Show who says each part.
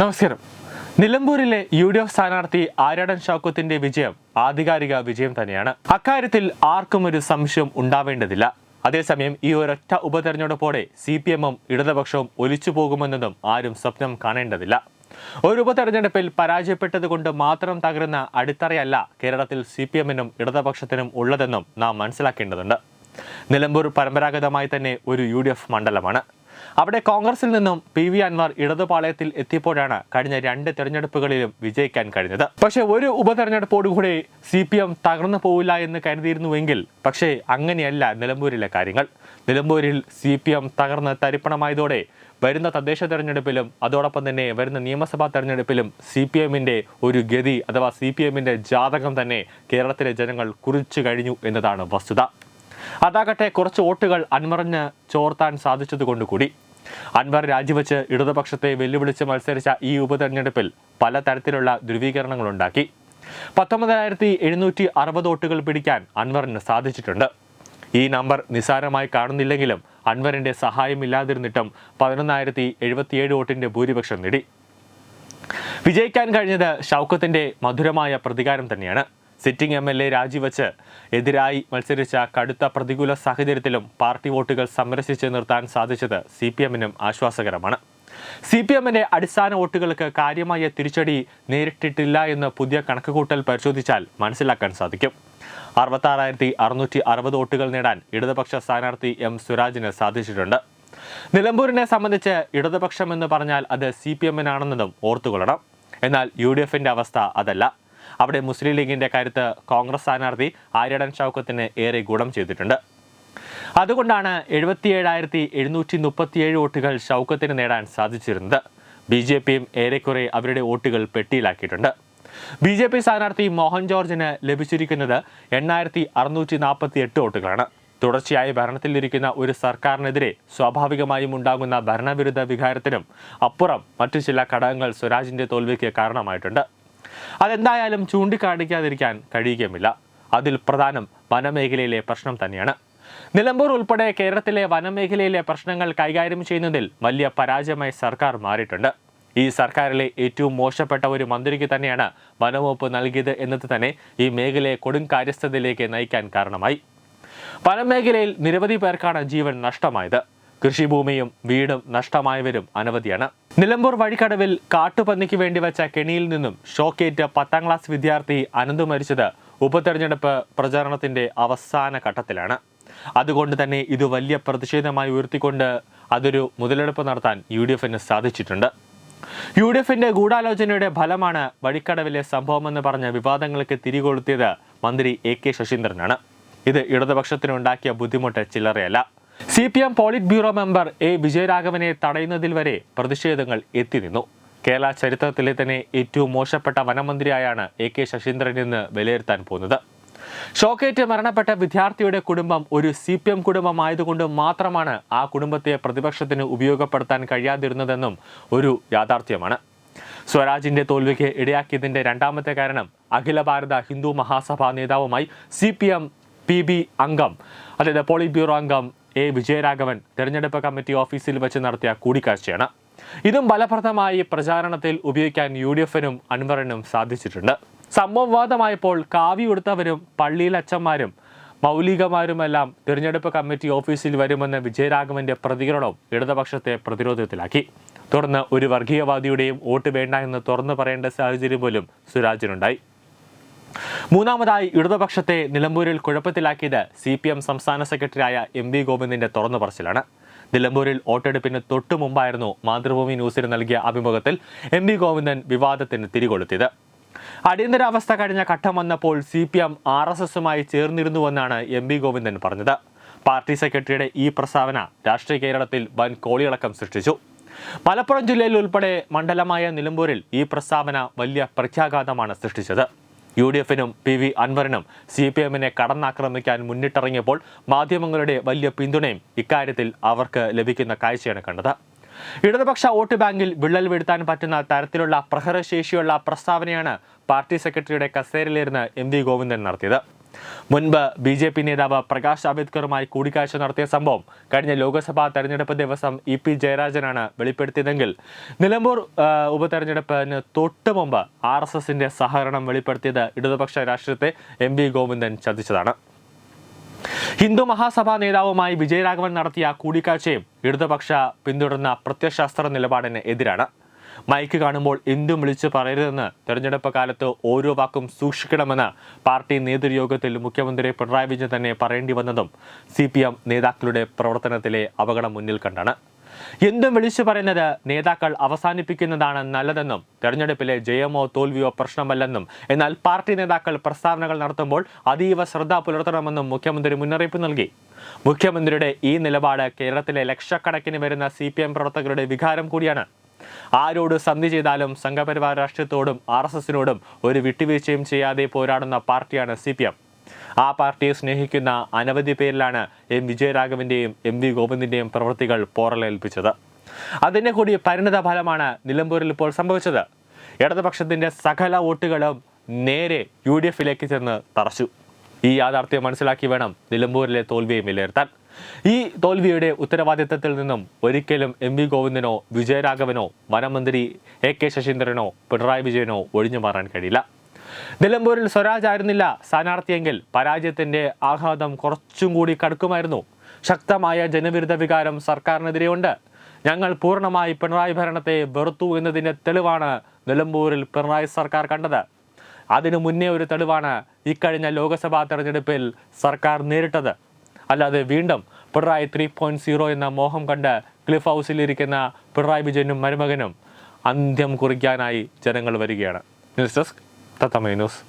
Speaker 1: നമസ്കാരം. നിലമ്പൂരിലെ U D F സ്ഥാനാർത്ഥി ആര്യാടൻ ഷൗക്കത്തിന്റെ വിജയം ആധികാരിക വിജയം തന്നെയാണ്. അക്കാര്യത്തിൽ ആർക്കും ഒരു സംശയം ഉണ്ടാവേണ്ടതില്ല. അതേസമയം ഈ ഒരൊറ്റ ഉപതെരഞ്ഞെടുപ്പോടെ സി പി എമ്മും ഇടതുപക്ഷവും ഒലിച്ചു പോകുമെന്നതും ആരും സ്വപ്നം കാണേണ്ടതില്ല. ഒരു ഉപതെരഞ്ഞെടുപ്പിൽ പരാജയപ്പെട്ടതുകൊണ്ട് മാത്രം തകരുന്ന അടിത്തറയല്ല കേരളത്തിൽ സി പി എമ്മിനും ഇടതുപക്ഷത്തിനും ഉള്ളതെന്നും നാം മനസ്സിലാക്കേണ്ടതുണ്ട്. നിലമ്പൂർ പരമ്പരാഗതമായി തന്നെ ഒരു യു ഡി എഫ് മണ്ഡലമാണ്. അവിടെ കോൺഗ്രസിൽ നിന്നും പി വി അൻവർ ഇടതുപാളയത്തിൽ എത്തിയപ്പോഴാണ് കഴിഞ്ഞ രണ്ട് തെരഞ്ഞെടുപ്പുകളിലും വിജയിക്കാൻ കഴിഞ്ഞത്. പക്ഷേ ഒരു ഉപതെരഞ്ഞെടുപ്പോടുകൂടി സി പി എം തകർന്നു പോവില്ല എന്ന് കരുതിയിരുന്നുവെങ്കിൽ പക്ഷേ അങ്ങനെയല്ല നിലമ്പൂരിലെ കാര്യങ്ങൾ. നിലമ്പൂരിൽ സി പി എം തകർന്ന് തരിപ്പണമായതോടെ വരുന്ന തദ്ദേശ തെരഞ്ഞെടുപ്പിലും അതോടൊപ്പം തന്നെ വരുന്ന നിയമസഭാ തെരഞ്ഞെടുപ്പിലും സി പി എമ്മിന്റെ ഒരു ഗതി അഥവാ സി പി എമ്മിന്റെ ജാതകം തന്നെ കേരളത്തിലെ ജനങ്ങൾ കുറിച്ചു കഴിഞ്ഞു എന്നതാണ് വസ്തുത. അതാകട്ടെ കുറച്ച് വോട്ടുകൾ അൻവറിന് ചോർത്താൻ സാധിച്ചതുകൊണ്ട് കൂടി. അൻവർ രാജിവെച്ച് ഇടതുപക്ഷത്തെ വെല്ലുവിളിച്ച് മത്സരിച്ച ഈ ഉപതെരഞ്ഞെടുപ്പിൽ പല പലതരത്തിലുള്ള ധ്രുവീകരണങ്ങളുണ്ടാക്കി. പത്തൊമ്പതിനായിരത്തി എഴുന്നൂറ്റി അറുപത് വോട്ടുകൾ പിടിക്കാൻ അൻവറിന് സാധിച്ചിട്ടുണ്ട്. ഈ നമ്പർ നിസാരമായി കാണുന്നില്ലെങ്കിലും അൻവറിന്റെ സഹായമില്ലാതിരുന്നിട്ടും പതിനൊന്നായിരത്തി എഴുപത്തിയേഴ് വോട്ടിന്റെ ഭൂരിപക്ഷം നേടി. വിജയിക്കാൻ കഴിഞ്ഞത് ഷൗക്കത്തിന്റെ മധുരമായ പ്രതികാരം തന്നെയാണ്. സിറ്റിംഗ് എം എൽ എ രാജിവെച്ച് എതിരായി മത്സരിച്ച കടുത്ത പ്രതികൂല സാഹചര്യത്തിലും പാർട്ടി വോട്ടുകൾ സംരക്ഷിച്ച് നിർത്താൻ സാധിച്ചത് സി പി എമ്മിനും ആശ്വാസകരമാണ്. സി പി എമ്മിന്റെ അടിസ്ഥാന വോട്ടുകൾക്ക് കാര്യമായ തിരിച്ചടി നേരിട്ടിട്ടില്ല എന്ന് പുതിയ കണക്കുകൂട്ടൽ പരിശോധിച്ചാൽ മനസ്സിലാക്കാൻ സാധിക്കും. അറുപത്താറായിരത്തി അറുന്നൂറ്റി അറുപത് വോട്ടുകൾ നേടാൻ ഇടതുപക്ഷ സ്ഥാനാർത്ഥി എം സുരാജിന് സാധിച്ചിട്ടുണ്ട്. നിലമ്പൂരിനെ സംബന്ധിച്ച് ഇടതുപക്ഷം എന്ന് പറഞ്ഞാൽ അത് സി പി എമ്മിനാണെന്നതും ഓർത്തുകൊള്ളണം. എന്നാൽ യു ഡി എഫിന്റെ അവസ്ഥ അതല്ല. അവിടെ മുസ്ലിം ലീഗിന്റെ കാര്യത്ത് കോൺഗ്രസ് സ്ഥാനാർത്ഥി ആര്യടൻ ഷൗക്കത്തിന് ഏറെ ഗുണം ചെയ്തിട്ടുണ്ട്. അതുകൊണ്ടാണ് എഴുപത്തിയേഴായിരത്തി എഴുന്നൂറ്റി മുപ്പത്തിയേഴ് വോട്ടുകൾ ഷൗക്കത്തിന് നേടാൻ സാധിച്ചിരുന്നത്. ബി ജെ പിയും ഏറെക്കുറെ അവരുടെ വോട്ടുകൾ പെട്ടിയിലാക്കിയിട്ടുണ്ട്. ബി ജെ പി സ്ഥാനാർത്ഥി മോഹൻ ജോർജിന് ലഭിച്ചിരിക്കുന്നത് എണ്ണായിരത്തി അറുന്നൂറ്റി നാൽപ്പത്തി എട്ട് വോട്ടുകളാണ്. തുടർച്ചയായി ഭരണത്തിലിരിക്കുന്ന ഒരു സർക്കാരിനെതിരെ സ്വാഭാവികമായും ഉണ്ടാകുന്ന ഭരണവിരുദ്ധ വികാരത്തിനും അപ്പുറം മറ്റു ചില ഘടകങ്ങൾ സ്വരാജിന്റെ തോൽവിക്ക് കാരണമായിട്ടുണ്ട്. അതെന്തായാലും ചൂണ്ടിക്കാണിക്കാതിരിക്കാൻ കഴിയുകയുമില്ല. അതിൽ പ്രധാനം വനമേഖലയിലെ പ്രശ്നം തന്നെയാണ്. നിലമ്പൂർ ഉൾപ്പെടെ കേരളത്തിലെ വനമേഖലയിലെ പ്രശ്നങ്ങൾ കൈകാര്യം ചെയ്യുന്നതിൽ വലിയ പരാജയമായി സർക്കാർ മാറിയിട്ടുണ്ട്. ഈ സർക്കാരിലെ ഏറ്റവും മോശപ്പെട്ട ഒരു മന്ത്രിക്ക് തന്നെയാണ് വനംവകുപ്പ് നൽകിയത് എന്നത് തന്നെ ഈ മേഖലയെ കൊടും കാര്യസ്ഥതയിലേക്ക് നയിക്കാൻ കാരണമായി. വനമേഖലയിൽ നിരവധി പേർക്കാണ് ജീവൻ നഷ്ടമായത്. കൃഷിഭൂമിയും വീടും നഷ്ടമായവരും അനവധിയാണ്. നിലമ്പൂർ വഴിക്കടവിൽ കാട്ടുപന്നിക്ക് വേണ്ടി വെച്ച കെണിയിൽ നിന്നും ഷോക്കേറ്റ് പത്താം ക്ലാസ് വിദ്യാർത്ഥി അനന്തു മരിച്ചത് ഉപതെരഞ്ഞെടുപ്പ് പ്രചാരണത്തിന്റെ അവസാന ഘട്ടത്തിലാണ്. അതുകൊണ്ട് തന്നെ ഇത് വലിയ പ്രതിഷേധമായി ഉയർത്തിക്കൊണ്ട് അതൊരു മുതലെടുപ്പ് നടത്താൻ യു ഡി എഫിന് സാധിച്ചിട്ടുണ്ട്. യു ഡി എഫിന്റെ ഗൂഢാലോചനയുടെ ഫലമാണ് വഴിക്കടവിലെ സംഭവമെന്ന് പറഞ്ഞ വിവാദങ്ങൾക്ക് തിരികൊളുത്തിയത് മന്ത്രി എ കെ ശശീന്ദ്രനാണ്. ഇത് ഇടതുപക്ഷത്തിനുണ്ടാക്കിയ ബുദ്ധിമുട്ട് ചില്ലറയല്ല. C P M polit bureau member A വിജയരാഘവനെ തടയുന്നതിൽ വരെ പ്രതിഷേധങ്ങൾ എത്തിനിന്നു കേരള ചരിത്രത്തിലെ തന്നെ ഏറ്റവും മോശപ്പെട്ട വനമന്ത്രിയായാണ് എ കെ ശശീന്ദ്രൻ എന്ന് വിലയിരുത്താൻ പോകുന്നത്. ഷോക്കേറ്റ് മരണപ്പെട്ട വിദ്യാർത്ഥിയുടെ കുടുംബം ഒരു സി പി എം കുടുംബമായതുകൊണ്ട് മാത്രമാണ് ആ കുടുംബത്തെ പ്രതിപക്ഷത്തിന് ഉപയോഗപ്പെടുത്താൻ കഴിയാതിരുന്നതെന്നും ഒരു യാഥാർത്ഥ്യമാണ്. സ്വരാജിന്റെ തോൽവിക്ക് ഇടയാക്കിയതിന്റെ രണ്ടാമത്തെ കാരണം Akhila Bharata Hindu Mahasabha നേതാവുമായി C P M P B അംഗം അതായത് പോളിറ്റ് ബ്യൂറോ അംഗം എ വിജയരാഘവൻ തെരഞ്ഞെടുപ്പ് കമ്മിറ്റി ഓഫീസിൽ വെച്ച് നടത്തിയ കൂടിക്കാഴ്ചയാണ്. ഇതും ഫലപ്രദമായി പ്രചാരണത്തിൽ ഉപയോഗിക്കാൻ യു ഡി എഫിനും അൻവറിനും സാധിച്ചിട്ടുണ്ട്. സംഭവവാദമായപ്പോൾ കാവി ഉടുത്തവരും പള്ളിയിൽ അച്ഛന്മാരും മൗലികമാരുമെല്ലാം തിരഞ്ഞെടുപ്പ് കമ്മിറ്റി ഓഫീസിൽ വരുമെന്ന വിജയരാഘവന്റെ പ്രതികരണവും ഇടതുപക്ഷത്തെ പ്രതിരോധത്തിലാക്കി. തുടർന്ന് ഒരു വർഗീയവാദിയുടെയും വോട്ട് വേണ്ട എന്ന് തുറന്നു പറയേണ്ട സാഹചര്യം പോലും സുരാജിനുണ്ടായി. മൂന്നാമതായി ഇടതുപക്ഷത്തെ നിലമ്പൂരിൽ കുഴപ്പത്തിലാക്കിയത് സി പി എം സംസ്ഥാന സെക്രട്ടറിയായ എം വി ഗോവിന്ദിന്റെ തുറന്നു പറച്ചിലാണ്. നിലമ്പൂരിൽ വോട്ടെടുപ്പിന് തൊട്ടു മുമ്പായിരുന്നു മാതൃഭൂമി ന്യൂസിന് നൽകിയ അഭിമുഖത്തിൽ എം വി ഗോവിന്ദൻ വിവാദത്തിന് തിരികൊളുത്തിയത്. അടിയന്തരാവസ്ഥ കഴിഞ്ഞ ഘട്ടം വന്നപ്പോൾ C P M R S എസുമായി ചേർന്നിരുന്നുവെന്നാണ് എം വി ഗോവിന്ദൻ പറഞ്ഞത്. പാർട്ടി സെക്രട്ടറിയുടെ ഈ പ്രസ്താവന രാഷ്ട്രീയ കേരളത്തിൽ വൻ കോളിളക്കം സൃഷ്ടിച്ചു. മലപ്പുറം ജില്ലയിൽ ഉൾപ്പെടെ മണ്ഡലമായ നിലമ്പൂരിൽ ഈ പ്രസ്താവന വലിയ പ്രത്യാഘാതമാണ് സൃഷ്ടിച്ചത്. യു ഡി എഫിനും പി വി അൻവറിനും സി പി എമ്മിനെ കടന്നാക്രമിക്കാൻ മുന്നിട്ടിറങ്ങിയപ്പോൾ മാധ്യമങ്ങളുടെ വലിയ പിന്തുണയും ഇക്കാര്യത്തിൽ അവർക്ക് ലഭിക്കുന്ന കാഴ്ചയാണ് കണ്ടത്. ഇടതുപക്ഷ വോട്ട് ബാങ്കിൽ വിള്ളൽ വീഴ്ത്താൻ പറ്റുന്ന തരത്തിലുള്ള പ്രഹരശേഷിയുള്ള പ്രസ്താവനയാണ് പാർട്ടി സെക്രട്ടറിയുടെ കസേരയിലിരുന്ന് എം വി ഗോവിന്ദൻ നടത്തിയത്. മുൻപ് ബി ജെ പി നേതാവ് പ്രകാശ് അംബേദ്കറുമായി കൂടിക്കാഴ്ച നടത്തിയ സംഭവം കഴിഞ്ഞ ലോക്സഭാ തെരഞ്ഞെടുപ്പ് ദിവസം ഇ പി ജയരാജനാണ് വെളിപ്പെടുത്തിയതെങ്കിൽ നിലമ്പൂർ ഉപതെരഞ്ഞെടുപ്പിന് തൊട്ടു മുമ്പ് ആർ എസ് എസിന്റെ സഹകരണം വെളിപ്പെടുത്തിയത് ഇടതുപക്ഷ രാഷ്ട്രീയത്തെ എം വി ഗോവിന്ദൻ ചതിച്ചതാണ്. ഹിന്ദു മഹാസഭാ നേതാവുമായി വിജയരാഘവൻ നടത്തിയ കൂടിക്കാഴ്ചയും ഇടതുപക്ഷ പിന്തുടർന്ന പ്രത്യശാസ്ത്ര നിലപാടിന് എതിരാണ്. മൈക്ക് കാണുമ്പോൾ എന്തും വിളിച്ച് പറയരുതെന്ന് തെരഞ്ഞെടുപ്പ് കാലത്ത് ഓരോ വാക്കും സൂക്ഷിക്കണമെന്ന് പാർട്ടി നേതൃയോഗത്തിൽ മുഖ്യമന്ത്രി പിണറായി വിജയൻ തന്നെ പറയേണ്ടി വന്നതും സി നേതാക്കളുടെ പ്രവർത്തനത്തിലെ അപകടം മുന്നിൽ കണ്ടാണ്. എന്തും വിളിച്ചു പറയുന്നത് നേതാക്കൾ അവസാനിപ്പിക്കുന്നതാണ് നല്ലതെന്നും തെരഞ്ഞെടുപ്പിലെ ജയമോ തോൽവിയോ പ്രശ്നമല്ലെന്നും എന്നാൽ പാർട്ടി നേതാക്കൾ പ്രസ്താവനകൾ നടത്തുമ്പോൾ അതീവ ശ്രദ്ധ പുലർത്തണമെന്നും മുഖ്യമന്ത്രി മുന്നറിയിപ്പ് നൽകി. മുഖ്യമന്ത്രിയുടെ ഈ നിലപാട് കേരളത്തിലെ ലക്ഷക്കണക്കിന് വരുന്ന സി പ്രവർത്തകരുടെ വികാരം കൂടിയാണ്. ആരോട് സന്ധി ചെയ്താലും സംഘപരിവാർ രാഷ്ട്രീയത്തോടും ആർ എസ് എസിനോടും ഒരു വിട്ടുവീഴ്ചയും ചെയ്യാതെ പോരാടുന്ന പാർട്ടിയാണ് സി പി എം. ആ പാർട്ടിയെ സ്നേഹിക്കുന്ന അനവധി പേരിലാണ് എം വിജയരാഘവന്റെയും എം വി ഗോവിന്ദിന്റെയും പ്രവൃത്തികൾ പോറലേൽപ്പിച്ചത്. അതിന്റെ കൂടി പരിണിത ഫലമാണ് നിലമ്പൂരിൽ ഇപ്പോൾ സംഭവിച്ചത്. ഇടതുപക്ഷത്തിന്റെ സകല വോട്ടുകളും നേരെ യു ഡി എഫിലേക്ക് ചെന്ന് തറച്ചു. ഈ യാഥാർത്ഥ്യം മനസ്സിലാക്കി വേണം നിലമ്പൂരിലെ തോൽവിയെ വിലയിരുത്താൻ. ഈ തോൽവിയുടെ ഉത്തരവാദിത്തത്തിൽ നിന്നും ഒരിക്കലും എം വി ഗോവിന്ദനോ വിജയരാഘവനോ വനമന്ത്രി എ കെ ശശീന്ദ്രനോ പിണറായി വിജയനോ ഒഴിഞ്ഞു മാറാൻ കഴിയില്ല. നിലമ്പൂരിൽ സ്വരാജ് ആയിരുന്നില്ല സ്ഥാനാർത്ഥിയെങ്കിൽ പരാജയത്തിന്റെ ആഘാതം കുറച്ചും കൂടി കടുക്കുമായിരുന്നു. ശക്തമായ ജനവിരുദ്ധ വികാരം സർക്കാരിനെതിരെയുണ്ട്. ഞങ്ങൾ പൂർണമായി പിണറായി ഭരണത്തെ വെറുത്തു എന്നതിന്റെ തെളിവാണ് നിലമ്പൂരിൽ പിണറായി സർക്കാർ കണ്ടത്. അതിനു മുന്നേ ഒരു തെളിവാണ് ഇക്കഴിഞ്ഞ ലോക്സഭാ തെരഞ്ഞെടുപ്പിൽ സർക്കാർ നേരിട്ടത്. അല്ലാതെ വീണ്ടും പിണറായി ത്രീ പോയിന്റ് സീറോ എന്ന മോഹം കണ്ട് ക്ലിഫ് ഹൗസിലിരിക്കുന്ന പിണറായി വിജയനും മരുമകനും അന്ത്യം കുറിക്കാനായി ജനങ്ങൾ വരികയാണ്. News desk Thathamma news.